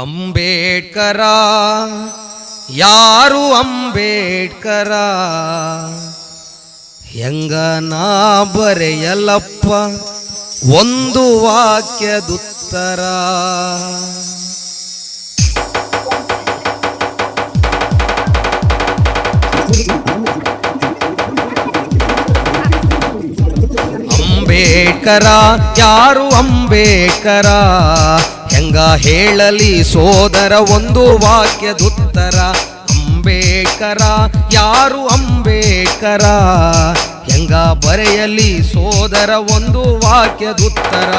ಅಂಬೇಡ್ಕರ ಯಾರು ಅಂಬೇಡ್ಕರ? ಹೆಂಗ ನಾ ಬರೆಯಲಪ್ಪ ಒಂದು ವಾಕ್ಯದುತ್ತರ? ಅಂಬೇಡ್ಕರ ಯಾರು ಅಂಬೇಡ್ಕರ? ಹೆಂಗ ಹೇಳಲಿ ಸೋದರ ಒಂದು ವಾಕ್ಯದುತ್ತರ, ಅಂಬೇಡ್ಕರ, ಯಾರು ಅಂಬೇಡ್ಕರ? ಹೆಂಗ ಬರೆಯಲಿ ಸೋದರ ಒಂದು ವಾಕ್ಯದುತ್ತರ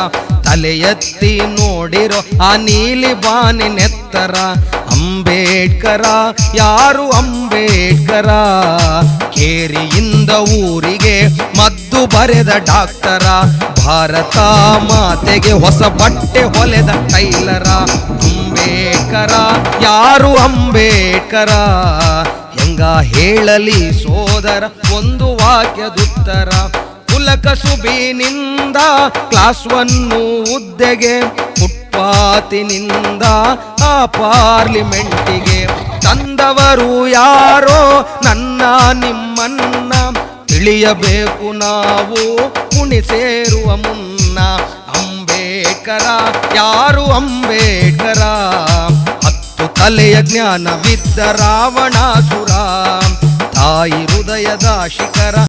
ತಲೆ ಎತ್ತಿ ನೋಡಿರೋ ಆ ನೀಲಿ ಬಾನಿನೆತ್ತರ ಅಂಬೇಡ್ಕರ, ಯಾರು ಅಂಬೇಡ್ಕರ? ಕೇರಿಯಿಂದ ಊರಿಗೆ ಮದ್ದು ಬರೆದ ಡಾಕ್ಟರ ಭಾರತ ಮಾತೆಗೆ ಹೊಸ ಬಟ್ಟೆ ಹೊಲೆದ ಟೈಲರ, ಅಂಬೇಕರ. ಯಾರು ಅಂಬೇಕರ? ಹೆಂಗ ಹೇಳಲಿ ಸೋದರ, ಒಂದು ವಾಕ್ಯದುತ್ತರ. ಕುಲಕ ಸುಬೀನಿಂದ ಕ್ಲಾಸ್ ಒನ್ನು ಹುದ್ದೆಗೆ, ಫುಟ್ಪಾತಿನಿಂದ, ಆ ಪಾರ್ಲಿಮೆಂಟಿಗೆ ತಂದವರು ಯಾರೋ, ನನ್ನ ನಿಮ್ಮನ್ನ ತಿಳಿಯಬೇಕು ನಾವು ಕುಣಿ ಸೇರುವ ಮುನ್ನ ಅಂಬೇಡ್ಕರ, ಯಾರು ಅಂಬೇಡ್ಕರ? ಹತ್ತು ತಲೆಯ ಜ್ಞಾನವಿದ್ದ ರಾವಣಾಸುರ, ತಾಯಿ ಹೃದಯದ ಶಿಖರ